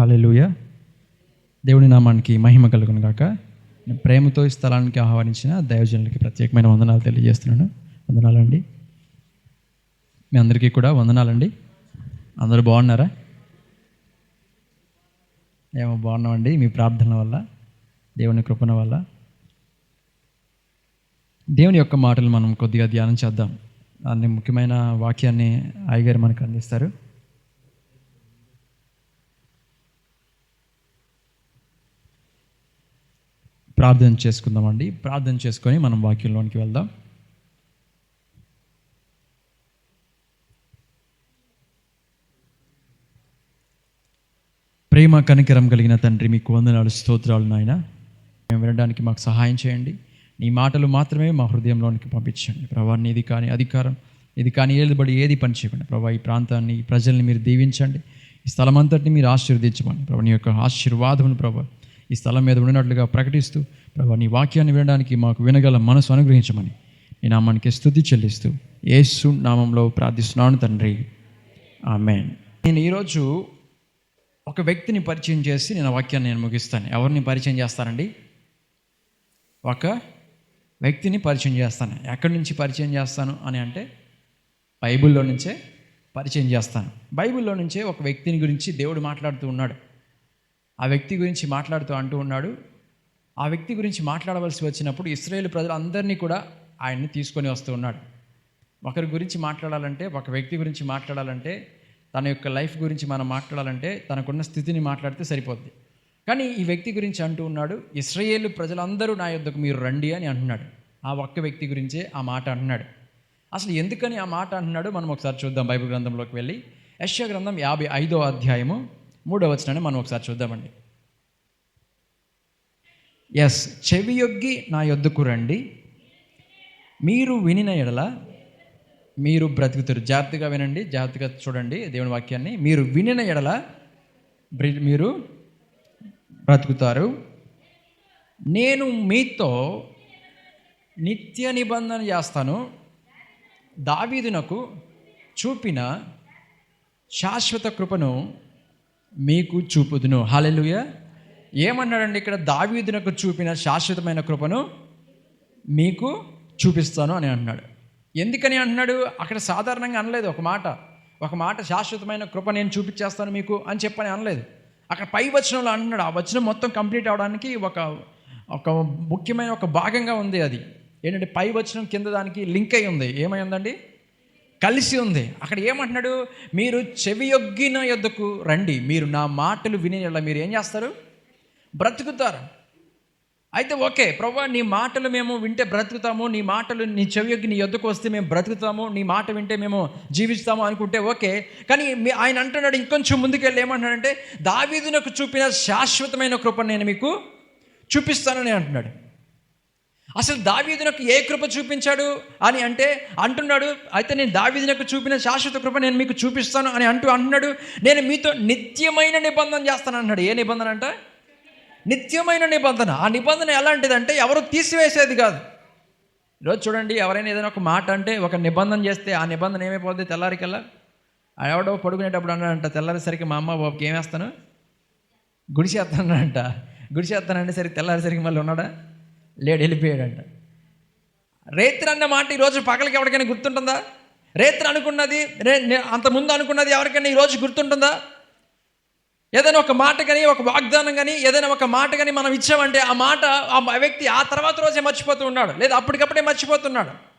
Hallelujah దేవుని నామానికి మహిమ కలుగును గాక. నేను ప్రేమతో ఈ స్థలానికి ఆహ్వానించిన దైవజనులకి ప్రత్యేకమైన వందనాలు తెలియజేస్తున్నాను. వందనాలండి. మీ అందరికీ కూడా వందనాలండి. అందరూ బాగున్నారా? ఏమో బాగున్నామండి. మీ ప్రార్థనల వల్ల దేవుని కృపణ వల్ల. దేవుని యొక్క మాటలు మనం కొద్దిగా ధ్యానం చేద్దాం. అన్ని ముఖ్యమైన వాక్యాన్ని అయ్యగారు మనకు అందిస్తారు. ప్రార్థన చేసుకుందామండి. ప్రార్థన చేసుకొని మనం వాక్యంలోనికి వెళ్దాం. ప్రేమ కనికరం కలిగిన తండ్రి మీకు వందనాలు స్తోత్రాలు నాయన. మేము వినడానికి మాకు సహాయం చేయండి. నీ మాటలు మాత్రమే మా హృదయంలోనికి పంపించండి. ప్రభా ఇది కానీ అధికారం ఇది కానీ ఏలుబడి ఏది పని చేయకండి ప్రభా ఈ ప్రాంతాన్ని ఈ ప్రజల్ని మీరు దీవించండి. ఈ స్థలం అంతటిని మీరు ఆశీర్వదించమని ప్రభా నీ యొక్క ఆశీర్వాదమును ప్రభా ఈ స్థలం మీద ఉండినట్లుగా ప్రకటిస్తూ ప్రభా నీ వాక్యాన్ని వినడానికి మాకు వినగల మనసు అనుగ్రహించమని నీ నామానికి స్థుతి చెల్లిస్తూ యేసు నామంలో ప్రార్థిస్తున్నాను తండ్రి. ఆమెన్. నేను ఈరోజు ఒక వ్యక్తిని పరిచయం చేసి నేను వాక్యాన్ని నేను ముగిస్తాను. ఎవరిని పరిచయం చేస్తానండి ఒక వ్యక్తిని పరిచయం చేస్తాను. ఎక్కడి నుంచి పరిచయం చేస్తాను అని అంటే బైబిల్లో నుంచే పరిచయం చేస్తాను. బైబిల్లో నుంచే ఒక వ్యక్తిని గురించి దేవుడు మాట్లాడుతూ ఉన్నాడు. ఆ వ్యక్తి గురించి మాట్లాడుతూ అంటూ ఉన్నాడు ఆ వ్యక్తి గురించి మాట్లాడవలసి వచ్చినప్పుడు ఇస్రాయేల్ ప్రజలందరినీ కూడా ఆయన్ని తీసుకొని వస్తూ ఉన్నాడు. ఒకరి గురించి మాట్లాడాలంటే ఒక వ్యక్తి గురించి మాట్లాడాలంటే తన యొక్క లైఫ్ గురించి మనం మాట్లాడాలంటే తనకున్న స్థితిని మాట్లాడితే సరిపోద్ది. కానీ ఈ వ్యక్తి గురించి అంటూ ఉన్నాడు ఇస్రాయేల్ ప్రజలందరూ నా యొద్దకు మీరు రండి అని అంటున్నాడు. ఆ ఒక్క వ్యక్తి గురించే ఆ మాట అంటున్నాడు. అసలు ఎందుకని ఆ మాట అంటున్నాడు? మనం ఒకసారి చూద్దాం బైబిల్ గ్రంథంలోకి వెళ్ళి. యశ్య గ్రంథం యాభై ఐదో అధ్యాయము మూడో వచనాన్ని మనం ఒకసారి చూద్దామండి. ఎస్ చెవియొగ్గి నా యొద్దకు రండి. మీరు వినిన ఎడల మీరు బ్రతుకుతారు. జాగ్రత్తగా వినండి జాగ్రత్తగా చూడండి దేవుని వాక్యాన్ని. మీరు వినిన ఎడల బ్రి- మీరు బ్రతుకుతారు. నేను మీతో నిత్య నిబంధన చేస్తాను. దావీదునకు చూపిన శాశ్వత కృపను మీకు చూపుదును. హాలెలుయ ఏమన్నాడండి ఇక్కడ? దావీదునకు చూపిన శాశ్వతమైన కృపను మీకు చూపిస్తాను అని అంటున్నాడు. ఎందుకని అంటున్నాడు? అక్కడ సాధారణంగా అనలేదు. ఒక మాట ఒక మాట శాశ్వతమైన కృప నేను చూపించేస్తాను మీకు అని చెప్పని అనలేదు. అక్కడ పై వచనంలో అంటున్నాడు. ఆ వచనం మొత్తం కంప్లీట్ అవడానికి ఒక ఒక ముఖ్యమైన ఒక భాగంగా ఉంది అది. ఏంటంటే పై వచనం కింద దానికి లింక్ అయి ఉంది. ఏమై ఉందండి? కలిసి ఉంది. అక్కడ ఏమంటున్నాడు? మీరు చెవియొగ్గిన యొద్దకు రండి. మీరు నా మాటలు వినేలా మీరు ఏం చేస్తారు? బ్రతుకుతారు. అయితే ఓకే ప్రభా నీ మాటలు మేము వింటే బ్రతుకుతాము నీ మాటలు నీ చెవికి నీ ఎద్దుకు వస్తే మేము బ్రతుకుతాము నీ మాట వింటే మేము జీవిస్తాము అనుకుంటే ఓకే. కానీ మీ ఆయన అంటున్నాడు ఇంకొంచెం ముందుకెళ్ళి ఏమంటున్నాడంటే దావీదునకు చూపిన శాశ్వతమైన కృప నేను మీకు చూపిస్తానని అంటున్నాడు. అసలు దావీదునకు ఏ కృప చూపించాడు అని అంటే అంటున్నాడు అయితే నేను దావీదునకు చూపిన శాశ్వత కృప నేను మీకు చూపిస్తాను అని అంటూ అంటున్నాడు. నేను మీతో నిత్యమైన నిబంధన చేస్తాను అన్నాడు ఏ నిబంధన అంట? నిత్యమైన నిబంధన. ఆ నిబంధన ఎలాంటిదంటే ఎవరు తీసివేసేది కాదు. ఈరోజు చూడండి ఎవరైనా ఏదైనా ఒక మాట అంటే ఒక నిబంధన చేస్తే ఆ నిబంధన ఏమైపోద్ది తెల్లారికల్లా ఆ ఎవడో పడుకునేటప్పుడు అన్నాడంట తెల్లారేసరికి మా అమ్మ బాబుకి ఏమేస్తాను గుడిసేస్తానంట గుడిసేస్తానంటే సరికి తెల్లారేసరికి మళ్ళీ ఉన్నాడా? లేడు వెళ్ళిపోయాడంట. రేత్రి అన్న మాట ఈరోజు పగలకి ఎవరికైనా గుర్తుంటుందా? రేత్రి అనుకున్నది రే నే- అంత ముందు అనుకున్నది ఎవరికైనా ఈరోజు గుర్తుంటుందా? ఏదైనా ఒక మాట కానీ ఒక వాగ్దానం కానీ ఏదైనా ఒక మాట కానీ మనం ఇచ్చామంటే ఆ మాట ఆ వ్యక్తి ఆ తర్వాత రోజే మర్చిపోతూ ఉన్నాడు. లేదా అప్పటికప్పుడే మర్చిపోతున్నాడు.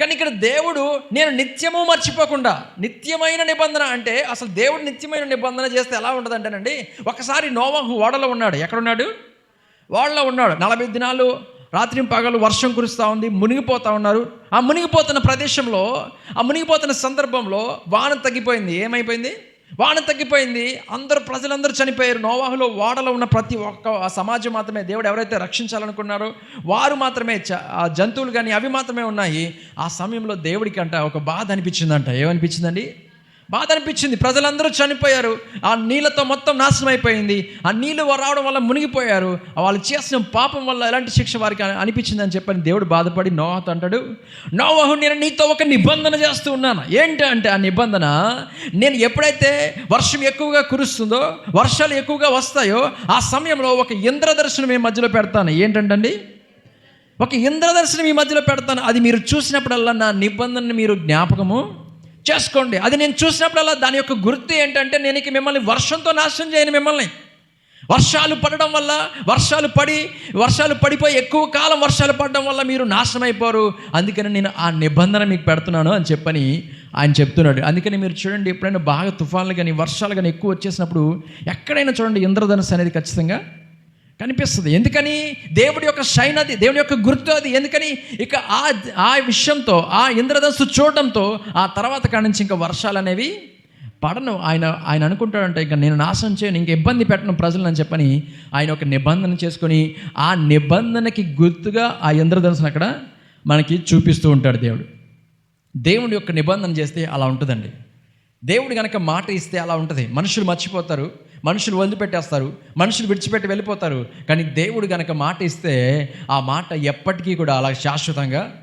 కానీ ఇక్కడ దేవుడు నేను నిత్యము మర్చిపోకుండా నిత్యమైన నిబంధన అంటే అసలు దేవుడు నిత్యమైన నిబంధన చేస్తే ఎలా ఉంటుందంటేనండి ఒకసారి నోవాహు ఓడలో ఉన్నాడు. ఎక్కడున్నాడు? ఓడలో ఉన్నాడు. నలభై దినాలు రాత్రి పగలు వర్షం కురుస్తూ ఉంది మునిగిపోతూ ఉన్నారు. ఆ మునిగిపోతున్న ప్రదేశంలో ఆ మునిగిపోతున్న సందర్భంలో వాన తగ్గిపోయింది. ఏమైపోయింది? వాన తగ్గిపోయింది. అందరూ ప్రజలందరూ చనిపోయారు. నోవాహులో ఓడలో ఉన్న ప్రతి ఒక్క సమాజం మాత్రమే దేవుడు ఎవరైతే రక్షించాలనుకున్నారో వారు మాత్రమే చ- ఆ జంతువులు కానీ అవి మాత్రమే ఉన్నాయి. ఆ సమయంలో దేవుడికి అంట ఒక బాధ అనిపించిందంట. ఏమనిపించిందండి? బాధ అనిపించింది. ప్రజలందరూ చనిపోయారు. ఆ నీళ్ళతో మొత్తం నాశనం అయిపోయింది. ఆ నీళ్ళు రావడం వల్ల మునిగిపోయారు. వాళ్ళు చేసిన పాపం వల్ల ఎలాంటి శిక్ష వారికి అనిపించింది అని చెప్పని దేవుడు బాధపడి నోహతో అంటాడు నోవహు నేను నీతో ఒక నిబంధన చేస్తూ ఉన్నాను. ఏంటి అంటే ఆ నిబంధన? నేను ఎప్పుడైతే వర్షం ఎక్కువగా కురుస్తుందో వర్షాలు ఎక్కువగా వస్తాయో ఆ సమయంలో ఒక ఇంద్రదర్శనం మీ మధ్యలో పెడతాను. ఏంటంటండి? ఒక ఇంద్రదర్శనం మీ మధ్యలో పెడతాను. అది మీరు చూసినప్పుడల్లా నా నిబంధనని మీరు జ్ఞాపకము చేసుకోండి. అది నేను చూసినప్పుడల్లా దాని యొక్క గుర్తు ఏంటంటే నేను ఇక మిమ్మల్ని వర్షంతో నాశనం చేయను మిమ్మల్ని. వర్షాలు పడడం వల్ల వర్షాలు పడి వర్షాలు పడిపోయి ఎక్కువ కాలం వర్షాలు పడడం వల్ల మీరు నాశనం అయిపోరు అందుకని నేను ఆ నిబంధన మీకు పెడుతున్నాను అని చెప్పని ఆయన చెప్తున్నాడు. అందుకని మీరు చూడండి ఎప్పుడైనా బాగా తుఫాన్లు కానీ వర్షాలు కానీ ఎక్కువ వచ్చేసినప్పుడు ఎక్కడైనా చూడండి ఇంద్రధనుస్సు అనేది ఖచ్చితంగా కనిపిస్తుంది. ఎందుకని? దేవుడి యొక్క షైన్ అది దేవుడి యొక్క గుర్తు అది. ఎందుకని? ఇక ఆ ఆ విషయంతో ఆ ఇంద్రధనుస్సు చూడడంతో ఆ తర్వాత కాడి నుంచి ఇంకా వర్షాలు అనేవి పడను. ఆయన ఆయన అనుకుంటాడంటే ఇంకా నేను నాశనం చేయను ఇంక ఇబ్బంది పెట్టను ప్రజలు అని చెప్పని ఆయన ఒక నిబంధన చేసుకొని ఆ నిబంధనకి గుర్తుగా ఆ ఇంద్రధనుసును అక్కడ మనకి చూపిస్తూ ఉంటాడు దేవుడు. దేవుడి యొక్క నిబంధన చేస్తే అలా ఉంటుందండి. దేవుడు కనుక మాట ఇస్తే అలా ఉంటుంది. మనుషులు మర్చిపోతారు. మనుషులు వదిలిపెట్టేస్తారు. మనుషులు విడిచిపెట్టి వెళ్ళిపోతారు. కానీ దేవుడు కనుక మాట ఇస్తే ఆ మాట ఎప్పటికీ కూడా అలా శాశ్వతంగా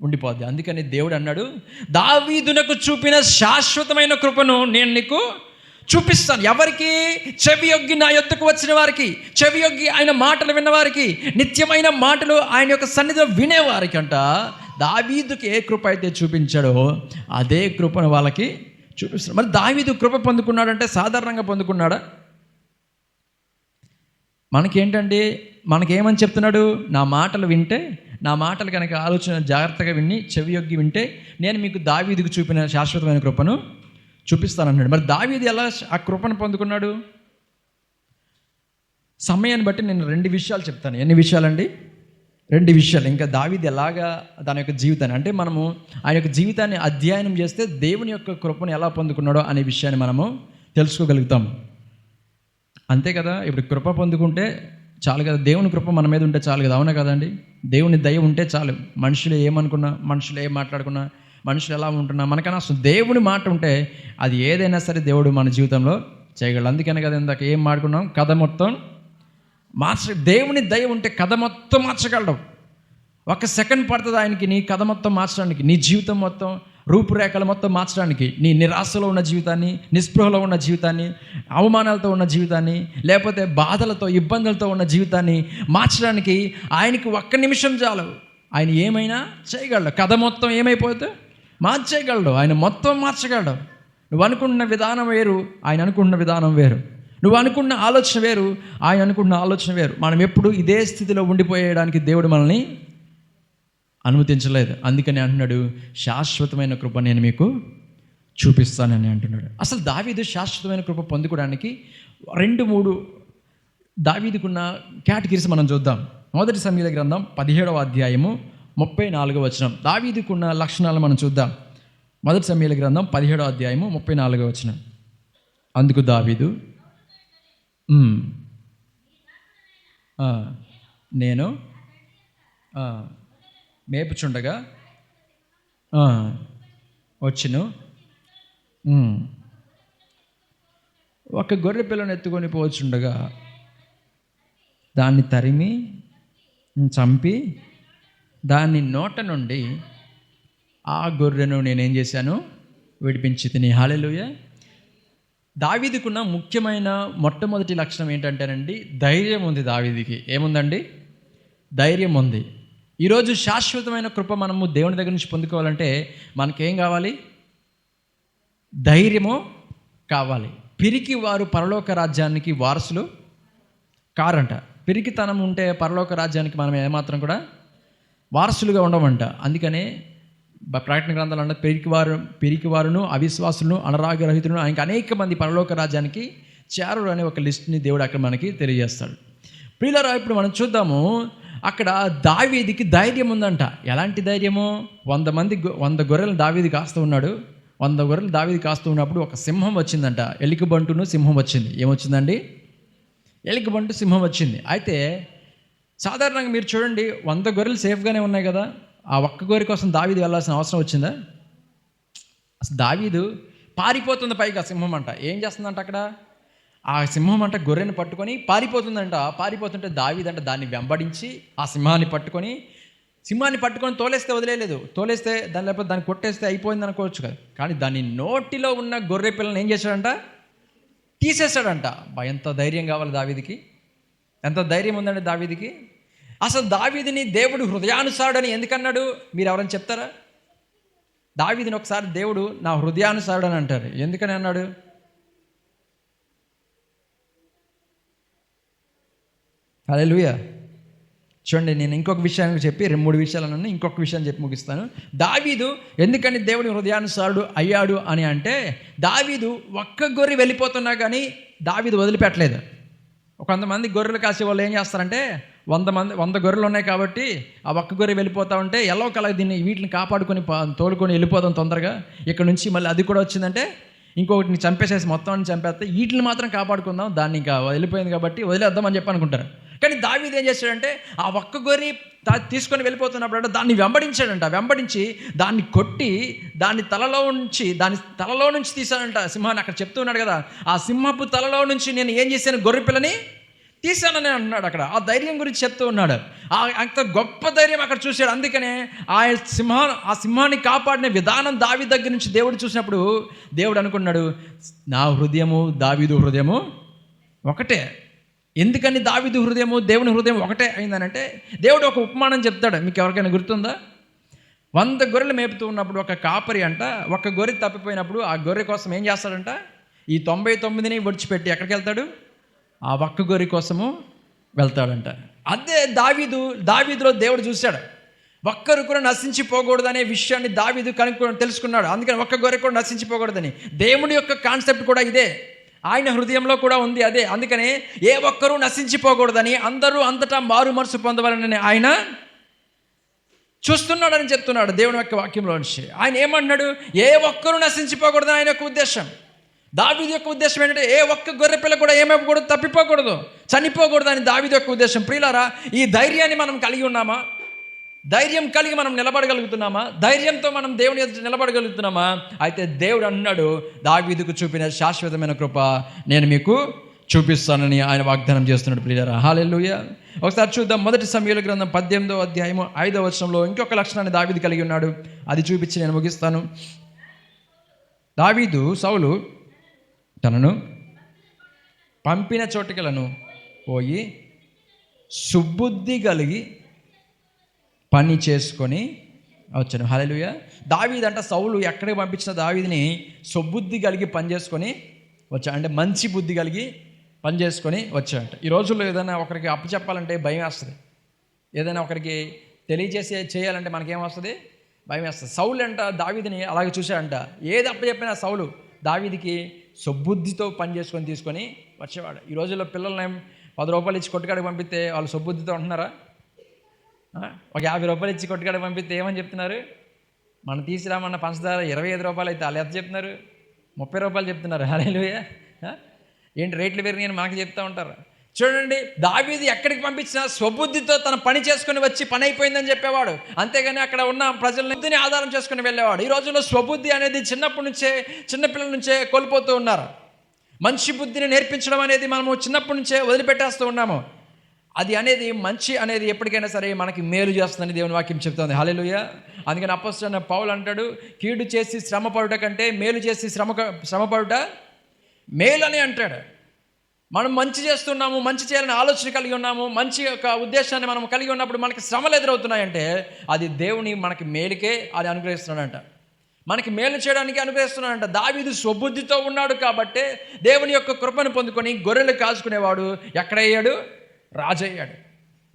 ఉండిపోద్ది. అందుకని దేవుడు అన్నాడు దావీదునకు చూపిన శాశ్వతమైన కృపను నేను నీకు చూపిస్తాను. ఎవరికి? చెవి యొగ్గి నా యొద్దకు వచ్చిన వారికి. చెవి యొగ్గి ఆయన మాటలు విన్నవారికి నిత్యమైన మాటలు ఆయన యొక్క సన్నిధిలో వినేవారికి అంట. దావీదుకి ఏ కృప అయితే చూపించాడో అదే కృపను వాళ్ళకి చూపిస్తున్నాడు మరి దావీదు కృప పొందుకున్నాడంటే సాధారణంగా పొందుకున్నాడా? మనకేంటండి? మనకేమని చెప్తున్నాడు? నా మాటలు వింటే నా మాటలు కనుక ఆలోచన జాగ్రత్తగా విని చెవి యొగ్గి వింటే నేను మీకు దావీదికి చూపిన శాశ్వతమైన కృపను చూపిస్తానన్నాడు. మరి దావీది ఎలా ఆ కృపను పొందుకున్నాడు? సమయాన్ని బట్టి నేను రెండు విషయాలు చెప్తాను. ఎన్ని విషయాలండి? రెండు విషయాలు. ఇంకా దావిది ఎలాగా తన యొక్క జీవితాన్ని అంటే మనము ఆయన యొక్క జీవితాన్ని అధ్యయనం చేస్తే దేవుని యొక్క కృపను ఎలా పొందుకున్నాడో అనే విషయాన్ని మనము తెలుసుకోగలుగుతాం. అంతే కదా? ఇప్పుడు కృప పొందుకుంటే చాలు కదా? దేవుని కృప మన మీద ఉంటే చాలు కదా? అవునా కదండి దేవుని దయ ఉంటే చాలు. మనుషులు ఏమనుకున్నా మనుషులు ఏం మాట్లాడుకున్నా మనుషులు ఎలా ఉంటున్నా మనకన్నా అసలు దేవుని మాట ఉంటే అది ఏదైనా సరే దేవుడు మన జీవితంలో చేయగలడు. అందుకనే కదా ఇందాక ఏం మాట్లాడుకున్నాం? కథ మొత్తం మార్చ దేవుని దయ ఉంటే కథ మొత్తం మార్చగలడం. ఒక సెకండ్ పడుతుంది ఆయనకి నీ కథ మొత్తం మార్చడానికి నీ జీవితం మొత్తం రూపురేఖలు మొత్తం మార్చడానికి నీ నిరాశలో ఉన్న జీవితాన్ని నిస్పృహలో ఉన్న జీవితాన్ని అవమానాలతో ఉన్న జీవితాన్ని లేకపోతే బాధలతో ఇబ్బందులతో ఉన్న జీవితాన్ని మార్చడానికి ఆయనకి ఒక్క నిమిషం చాలు. ఆయన ఏమైనా చేయగలడు. కథ మొత్తం ఏమైపోతే మార్చేయగలడు. ఆయన మొత్తం మార్చగలడు. నువ్వు అనుకున్న విధానం వేరు ఆయన అనుకున్న విధానం వేరు. నువ్వు అనుకున్న ఆలోచన వేరు ఆయన అనుకున్న ఆలోచన వేరు. మనం ఎప్పుడు ఇదే స్థితిలో ఉండిపోయేయడానికి దేవుడు మనల్ని అనుమతించలేదు. అందుకని అంటున్నాడు శాశ్వతమైన కృప నేను మీకు చూపిస్తానని అంటున్నాడు. అసలు దావీదు శాశ్వతమైన కృప పొందుకోవడానికి రెండు మూడు దావీదుకున్న కేటగిరీస్ మనం చూద్దాం. మొదటి సమయాల గ్రంథం పదిహేడవ అధ్యాయము ముప్పై నాలుగవ వచనం. దావీదుకున్న లక్షణాలు మనం చూద్దాం. మొదటి సమీల గ్రంథం పదిహేడవ అధ్యాయము ముప్పై నాలుగవ వచనం. అందుకు దావీదు నేను? మేపుచుండగా? వచ్చును. ఒక గొర్రె పిల్లను ఎత్తుకొని పోవచ్చుండగా దాన్ని తరిమి చంపి దాన్ని నోట నుండి ఆ గొర్రెను నేనేం చేశాను? విడిపించి తిని. హాలెలుయ. దావీదికున్న ముఖ్యమైన మొట్టమొదటి లక్షణం ఏంటంటేనండి ధైర్యం ఉంది దావీదికి. ఏముందండి? ధైర్యం ఉంది. ఈరోజు శాశ్వతమైన కృప మనము దేవుని దగ్గర నుంచి పొందుకోవాలంటే మనకేం కావాలి? ధైర్యము కావాలి. పిరికి వారు పరలోక రాజ్యానికి వారసులు కారంట. పిరికితనం ఉంటే పరలోక రాజ్యానికి మనం ఏమాత్రం కూడా వారసులుగా ఉండమంట. అందుకనే ప్రకటన గ్రంథాలు అంటే పిరికివారు పిరికివారును అవిశ్వాసులను అనరాగరహితులను ఆయనకి అనేక మంది పరలోక రాజ్యానికి చేరుడు అనే ఒక లిస్ట్ని దేవుడు అక్కడ మనకి తెలియజేస్తాడు. ప్రియులరా ఇప్పుడు మనం చూద్దాము అక్కడ దావీదికి ధైర్యం ఉందంట. ఎలాంటి ధైర్యము? వంద మంది వంద గొర్రెలు దావీది కాస్తూ ఉన్నాడు. వంద గొర్రెలు దావీది కాస్తూ ఉన్నప్పుడు ఒక సింహం వచ్చిందంట. ఎలికబంటును సింహం వచ్చింది. ఏమొచ్చిందండి? ఎలికబంటు సింహం వచ్చింది. అయితే సాధారణంగా మీరు చూడండి వంద గొర్రెలు సేఫ్గానే ఉన్నాయి కదా? ఆ ఒక్క గోరి కోసం దావీదు వెళ్ళాల్సిన అవసరం వచ్చిందా? అసలు దావీదు పారిపోతుంది పైగా సింహం అంట. ఏం చేస్తుందంట అక్కడ? ఆ సింహం అంట గొర్రెను పట్టుకొని పారిపోతుందంట. పారిపోతుంటే దావీదంట దాన్ని వెంబడించి ఆ సింహాన్ని పట్టుకొని సింహాన్ని పట్టుకొని తోలేస్తే వదిలేదు తోలేస్తే దాని లేకపోతే దాన్ని కొట్టేస్తే అయిపోయింది అనుకోవచ్చు కదా. కానీ దాని నోటిలో ఉన్న గొర్రె పిల్లని ఏం చేశాడంట? తీసేశాడంట. ఎంత ధైర్యం కావాలి దావీదికి? ఎంత ధైర్యం ఉందండి దావీదికి? అసలు దావీదిని దేవుడు హృదయానుసారుడని ఎందుకన్నాడు? మీరు ఎవరైనా చెప్తారా? దావీదిని ఒకసారి దేవుడు నా హృదయానుసారుడు అని అంటారు. ఎందుకని అన్నాడు? అదే చూడండి నేను ఇంకొక విషయాన్ని చెప్పి రెండు మూడు విషయాలు ఇంకొక విషయం చెప్పి ముగిస్తాను. దావీదు ఎందుకని దేవుని హృదయానుసారుడు అయ్యాడు అని అంటే దావీదు ఒక్క గొర్రె వెళ్ళిపోతున్నా కానీ దావీదు వదిలిపెట్టలేదు. కొంతమంది గొర్రెలు కాసే వాళ్ళు ఏం చేస్తారంటే వంద మంది వంద గొర్రెలు ఉన్నాయి కాబట్టి ఆ ఒక్క గొర్రె వెళ్ళిపోతా ఉంటే ఎలా ఒకలా దీన్ని వీటిని కాపాడుకొని తోలుకొని వెళ్ళిపోదాం తొందరగా. ఇక్కడ నుంచి మళ్ళీ అది కూడా వచ్చిందంటే ఇంకొకటిని చంపేసేసి మొత్తం చంపేస్తే వీటిని మాత్రం కాపాడుకుందాం దాన్ని ఇంకా వెళ్ళిపోయింది కాబట్టి వదిలేద్దామని చెప్పి అనుకుంటారు. కానీ దావీదు ఏం చేశాడంటే ఆ ఒక్క గొర్రె తీసుకొని వెళ్ళిపోతున్నప్పుడు అంటే దాన్ని వెంబడించాడంట. వెంబడించి దాన్ని కొట్టి దాన్ని తలలో నుంచి దాని తలలో నుంచి తీశాడంట. సింహాన్ని అక్కడ చెప్తూ ఉన్నాడు కదా ఆ సింహపు తలలో నుంచి నేను ఏం చేశాను? గొర్రె పిల్లని తీశానని అన్నాడు అక్కడ. ఆ ధైర్యం గురించి చెప్తూ ఉన్నాడు. ఆ అంత గొప్ప ధైర్యం అక్కడ చూశాడు. అందుకనే ఆ సింహా ఆ సింహాన్ని కాపాడిన విధానం దావి దగ్గర నుంచి దేవుడు చూసినప్పుడు దేవుడు అనుకున్నాడు నా హృదయము దావీదు హృదయము ఒకటే. ఎందుకని దావీదు హృదయము దేవుని హృదయం ఒకటే అయిందనంటే దేవుడు ఒక ఉపమానం చెప్తాడు. మీకు ఎవరికైనా గుర్తుందా? వంద గొర్రెలు మేపుతూ ఉన్నప్పుడు ఒక కాపరి అంట ఒక గొర్రె తప్పిపోయినప్పుడు ఆ గొర్రె కోసం ఏం చేస్తాడంట? ఈ తొంభై తొమ్మిదిని విడిచిపెట్టి ఎక్కడికి వెళ్తాడు? ఆ ఒక్క గొర్రె కోసము వెళ్తాడంట. అదే దావీదు దావీదులో దేవుడు చూశాడు. ఒక్కరు కూడా నశించిపోకూడదు అనే విషయాన్ని దావీదు కనుక్కో తెలుసుకున్నాడు. అందుకని ఒక్క గొర్రె కూడా నశించిపోకూడదని. దేవుడి యొక్క కాన్సెప్ట్ కూడా ఇదే. ఆయన హృదయంలో కూడా ఉంది అదే. అందుకనే ఏ ఒక్కరూ నశించిపోకూడదని అందరూ అంతటా మారు మనసు పొందవాలని ఆయన చూస్తున్నాడని చెప్తున్నాడు దేవుని యొక్క వాక్యంలో నుంచి. ఆయన ఏమన్నాడు ఏ ఒక్కరూ నశించిపోకూడదు ఆయన యొక్క ఉద్దేశం. దావీదు యొక్క ఉద్దేశం ఏంటంటే ఏ ఒక్క గొర్రె పిల్ల కూడా ఏమైపోకూడదు తప్పిపోకూడదు చనిపోకూడదు అని దావిది యొక్క ఉద్దేశం. ప్రియులారా ఈ ధైర్యాన్ని మనం కలిగి ఉన్నామా? ధైర్యం కలిగి మనం నిలబడగలుగుతున్నామా? ధైర్యంతో మనం దేవుని ఎదుట నిలబడగలుగుతున్నామా? అయితే దేవుడు అన్నాడు దావీదుకు చూపిన శాశ్వతమైన కృప నేను మీకు చూపిస్తానని ఆయన వాగ్దానం చేస్తున్నాడు ప్రియులారా. హాలెల్లుయ ఒకసారి చూద్దాం మొదటి సమయంలో గ్రంథం పద్దెనిమిదో అధ్యాయము ఐదో వర్షంలో ఇంకొక లక్షణాన్ని దావీదు కలిగి ఉన్నాడు. అది చూపించి నేను ముగిస్తాను. దావీదు సౌలు తనను పంపిన చోటుకలను పోయి సుబుద్ధి కలిగి పని చేసుకొని వచ్చాను. హలలుయ దావీదంట సౌలు ఎక్కడికి పంపించిన దావీదిని సుబుద్ధి కలిగి పని చేసుకొని వచ్చా అంటే మంచి బుద్ధి కలిగి పని చేసుకొని వచ్చాడంట. ఈ రోజుల్లో ఏదైనా ఒకరికి అప్పచెప్పాలంటే భయం వేస్తుంది. ఏదైనా ఒకరికి తెలియజేసే చేయాలంటే మనకేం వస్తుంది? భయం వేస్తుంది. సౌలు అంట దావీదిని అలాగే చూశాడంట. ఏది అప్పచెప్పినా సౌలు దావీదికి సొబ్బుద్ధితో పని చేసుకొని తీసుకొని వచ్చేవాడు. ఈ రోజుల్లో పిల్లల్ని పది రూపాయలు ఇచ్చి కొట్టుకాడికి పంపిస్తే వాళ్ళు సొబ్బుద్ధితో ఉంటున్నారా? ఒక యాభై రూపాయలు ఇచ్చి కొట్టుకాడికి పంపిస్తే ఏమని చెప్తున్నారు? మనం తీసుకురామన్న పంచదార ఇరవై ఐదు రూపాయలు అయితే వాళ్ళు ఎంత చెప్తున్నారు? ముప్పై రూపాయలు చెప్తున్నారు. హలేలుయ ఏంటి రేట్లు పెరిగినాయని మనకు చెప్తూ ఉంటారు. చూడండి దావీది ఎక్కడికి పంపించినా స్వబుద్ధితో తన పని చేసుకుని వచ్చి పని అయిపోయిందని చెప్పేవాడు. అంతేగాని అక్కడ ఉన్న ప్రజల ఆధారం చేసుకుని వెళ్ళేవాడు. ఈ రోజుల్లో స్వబుద్ధి అనేది చిన్నప్పటి నుంచే చిన్నపిల్లల నుంచే కోల్పోతూ ఉన్నారు. మంచి బుద్ధిని నేర్పించడం అనేది మనము చిన్నప్పటి నుంచే వదిలిపెట్టేస్తూ ఉన్నాము. అది అనేది మంచి అనేది ఎప్పటికైనా సరే మనకి మేలు చేస్తుందని దేవుని వాక్యం చెప్తుంది. హాలేలుయ అందుకని అప్పస్తున్న పౌలు అంటాడు కీడు చేసి శ్రమ పడుట కంటే మేలు చేసి శ్రమ శ్రమపడుట మేలు అని అంటాడు. మనం మంచి చేస్తున్నాము మంచి చేయాలని ఆలోచన కలిగి ఉన్నాము మంచి యొక్క ఉద్దేశాన్ని మనం కలిగి ఉన్నప్పుడు మనకి శ్రమలు ఎదురవుతున్నాయంటే అది దేవుని మనకి మేలుకే అది అనుగ్రహిస్తున్నాడంట. మనకి మేలు చేయడానికి అనుగ్రహిస్తున్నాడంట. దావీదు స్వబుద్ధితో ఉన్నాడు కాబట్టే దేవుని యొక్క కృపను పొందుకొని గొర్రెలు కాసుకునేవాడు ఎక్కడయ్యాడు రాజయ్యాడు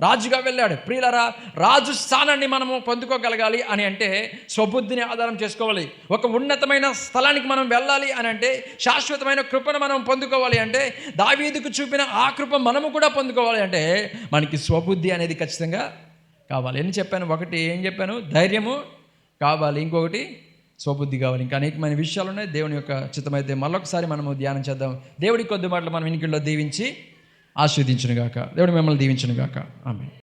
రాజుగా వెళ్ళాడు. ప్రియులరా రాజు స్థానాన్ని మనము పొందుకోగలగాలి అని అంటే స్వబుద్ధిని ఆధారం చేసుకోవాలి. ఒక ఉన్నతమైన స్థలానికి మనం వెళ్ళాలి అని అంటే శాశ్వతమైన కృపను మనం పొందుకోవాలి అంటే దావీదుకు చూపిన ఆ కృప మనము కూడా పొందుకోవాలి అంటే మనకి స్వబుద్ధి అనేది ఖచ్చితంగా కావాలి. ఎన్ని చెప్పాను? ఒకటి. ఏం చెప్పాను? ధైర్యము కావాలి. ఇంకొకటి స్వబుద్ధి కావాలి. ఇంకా అనేకమైన విషయాలు ఉన్నాయి. దేవుని యొక్క చిత్తమైతే మరొకసారి మనము ధ్యానం చేద్దాం. దేవుడి కొద్ది మాటలు మనం ఇంటిలో దీవించి ఆస్వాదించునుగాక దేవుడు మిమ్మల్ని దీవించునుగాక. ఆమె